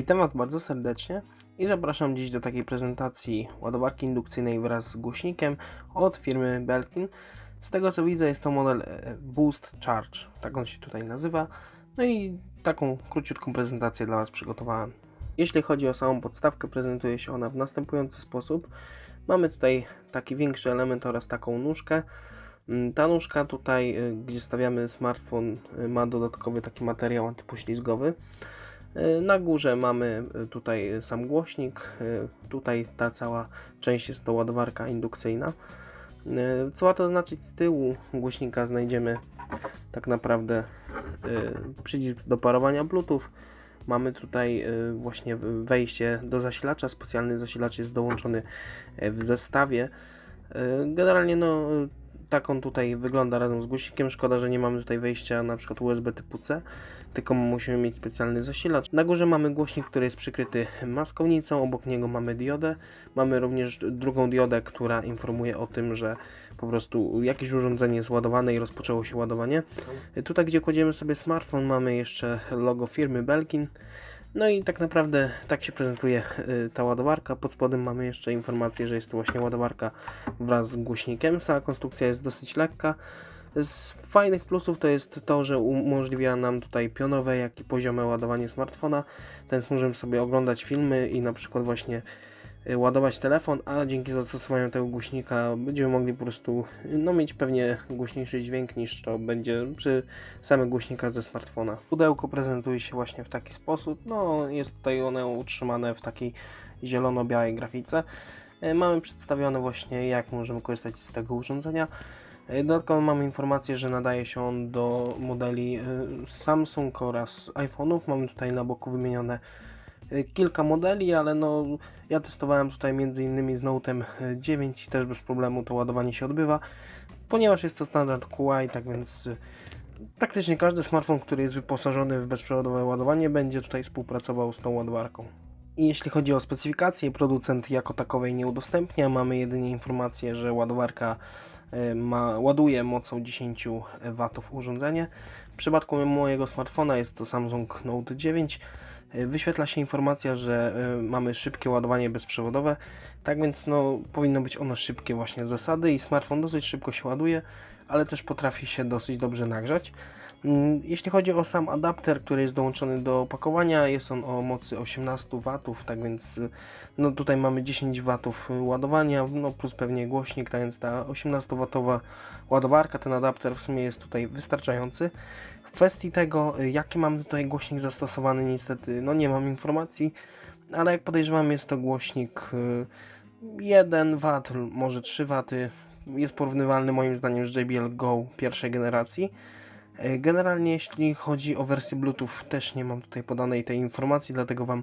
Witam Was bardzo serdecznie i zapraszam dziś do takiej prezentacji ładowarki indukcyjnej wraz z głośnikiem od firmy Belkin. Z tego co widzę jest to model e, Boost Charge, tak on się tutaj nazywa. No i taką króciutką prezentację dla Was przygotowałem. Jeśli chodzi o samą podstawkę, prezentuje się ona w następujący sposób. Mamy tutaj taki większy element oraz taką nóżkę. Mm, Ta nóżka tutaj, y, gdzie stawiamy smartfon, y, ma dodatkowy taki materiał antypoślizgowy. Y, Na górze mamy y, tutaj sam głośnik, y, tutaj ta cała część jest to ładowarka indukcyjna. Co warto zaznaczyć, z tyłu głośnika znajdziemy tak naprawdę przycisk do parowania Bluetooth. Mamy tutaj właśnie wejście do zasilacza, specjalny zasilacz jest dołączony w zestawie. Generalnie no tak on tutaj wygląda razem z głośnikiem. Szkoda, że nie mamy tutaj wejścia na przykład USB typu C, tylko musimy mieć specjalny zasilacz. Na górze mamy głośnik, który jest przykryty maskownicą, obok niego mamy diodę. Mamy również drugą diodę, która informuje o tym, że po prostu jakieś urządzenie jest ładowane i rozpoczęło się ładowanie. Tutaj, gdzie kładziemy sobie smartfon, mamy jeszcze logo firmy Belkin. No i tak naprawdę tak się prezentuje y, ta ładowarka. Pod spodem mamy jeszcze informację, że jest to właśnie ładowarka wraz z głośnikiem. Sama konstrukcja jest dosyć lekka. Z fajnych plusów to jest to, że umożliwia nam tutaj pionowe, jak i poziome ładowanie smartfona. Ten możemy sobie oglądać filmy i na przykład właśnie ładować telefon, a dzięki zastosowaniu tego głośnika będziemy mogli po prostu no, mieć pewnie głośniejszy dźwięk niż to będzie przy samych głośnikach ze smartfona. Pudełko prezentuje się właśnie w taki sposób. No, jest tutaj one utrzymane w takiej zielono-białej grafice. E, Mamy przedstawione właśnie jak możemy korzystać z tego urządzenia. E, Dodatkowo mamy informację, że nadaje się on do modeli Samsung oraz iPhone'ów. Mamy tutaj na boku wymienione kilka modeli, ale no ja testowałem tutaj między innymi z Note'em e, 9 i też bez problemu to ładowanie się odbywa, ponieważ jest to standard QI, tak więc e, praktycznie każdy smartfon, który jest wyposażony w bezprzewodowe ładowanie będzie tutaj współpracował z tą ładowarką. I jeśli chodzi o specyfikację, producent jako takowej nie udostępnia. Mamy jedynie informację, że ładowarka e, ma, ładuje mocą 10 W urządzenie. W przypadku mojego smartfona jest to Samsung Note 9. E, Wyświetla się informacja, że e, mamy szybkie ładowanie bezprzewodowe. Tak więc no, powinno być ono szybkie właśnie z zasady i smartfon dosyć szybko się ładuje, ale też potrafi się dosyć dobrze nagrzać. Mm, Jeśli chodzi o sam adapter, który jest dołączony do opakowania, jest on o mocy 18 W, tak więc y, no tutaj mamy 10 W ładowania, no plus pewnie głośnik, tak więc ta 18 W ładowarka, ten adapter w sumie jest tutaj wystarczający. W kwestii tego, y, jaki mamy tutaj głośnik zastosowany, niestety no nie mam informacji, ale jak podejrzewam jest to głośnik y, 1 W, może 3 W. Jest porównywalny moim zdaniem z JBL Go pierwszej generacji. E, Generalnie jeśli chodzi o wersję Bluetooth też nie mam tutaj podanej tej informacji, dlatego Wam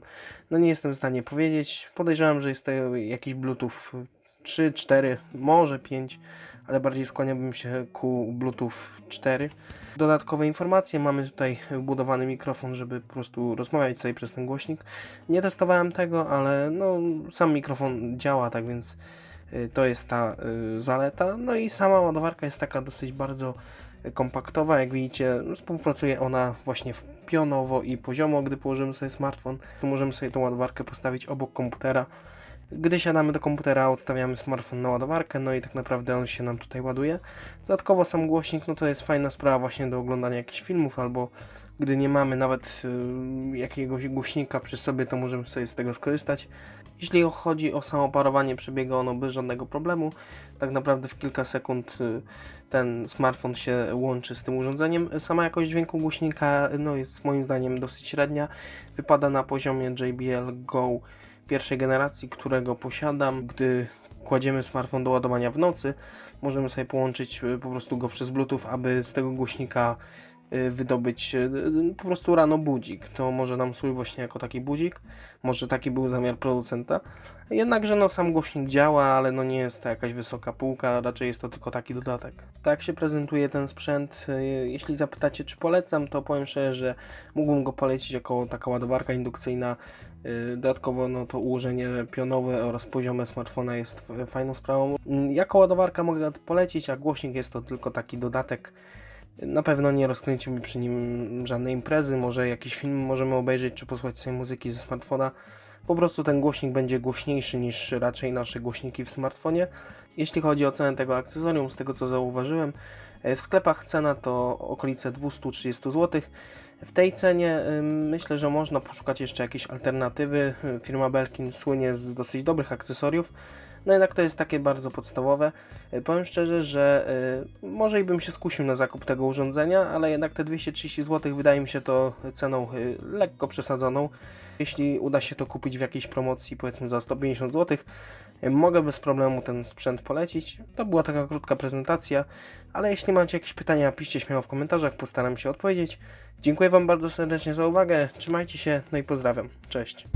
no nie jestem w stanie powiedzieć. Podejrzewam, że jest to jakiś Bluetooth 3, 4, może 5, ale bardziej skłaniałbym się ku Bluetooth 4. Dodatkowe informacje, mamy tutaj wbudowany mikrofon, żeby po prostu rozmawiać sobie przez ten głośnik. Nie testowałem tego, ale no, sam mikrofon działa, tak więc y, to jest ta y, zaleta. No i sama ładowarka jest taka dosyć bardzo kompaktowa. Jak widzicie, współpracuje ona właśnie w pionowo i poziomo. Gdy położymy sobie smartfon, to możemy sobie tą ładowarkę postawić obok komputera. Gdy siadamy do komputera, odstawiamy smartfon na ładowarkę, no i tak naprawdę on się nam tutaj ładuje. Dodatkowo sam głośnik, no to jest fajna sprawa właśnie do oglądania jakichś filmów, albo gdy nie mamy nawet y, jakiegoś głośnika przy sobie, to możemy sobie z tego skorzystać. Jeśli chodzi o samo parowanie, przebiega ono bez żadnego problemu. Tak naprawdę w kilka sekund y, ten smartfon się łączy z tym urządzeniem. Sama jakość dźwięku głośnika no, jest moim zdaniem dosyć średnia. Wypada na poziomie JBL Go pierwszej generacji, którego posiadam. Gdy kładziemy smartfon do ładowania w nocy, możemy sobie połączyć y, po prostu go przez Bluetooth, aby z tego głośnika y, wydobyć y, po prostu rano budzik. To może nam służyć właśnie jako taki budzik. Może taki był zamiar producenta. Jednakże no sam głośnik działa, ale no nie jest to jakaś wysoka półka, raczej jest to tylko taki dodatek. Tak się prezentuje ten sprzęt. Jeśli zapytacie czy polecam, to powiem szczerze, że mógłbym go polecić jako taka ładowarka indukcyjna. Y, Dodatkowo no to ułożenie pionowe oraz poziome smartfona jest fajną sprawą. Mm, Jako ładowarka mogę polecić, a głośnik jest to tylko taki dodatek Na pewno nie rozkręcimy przy nim żadnej imprezy, może jakiś film możemy obejrzeć, czy posłuchać sobie muzyki ze smartfona. Po prostu ten głośnik będzie głośniejszy niż raczej nasze głośniki w smartfonie. Jeśli chodzi o cenę tego akcesorium, z tego co zauważyłem, w sklepach cena to okolice 230 zł. W tej cenie y, myślę, że można poszukać jeszcze jakiejś alternatywy. Firma Belkin słynie z dosyć dobrych akcesoriów, no jednak to jest takie bardzo podstawowe. Y, Powiem szczerze, że y, może i bym się skusił na zakup tego urządzenia, ale jednak te 230 zł wydaje mi się to ceną y, lekko przesadzoną. Jeśli uda się to kupić w jakiejś promocji, powiedzmy za 150 zł, mogę bez problemu ten sprzęt polecić. To była taka krótka prezentacja, ale jeśli macie jakieś pytania, piszcie śmiało w komentarzach, postaram się odpowiedzieć. Dziękuję Wam bardzo serdecznie za uwagę, trzymajcie się, no i pozdrawiam. Cześć.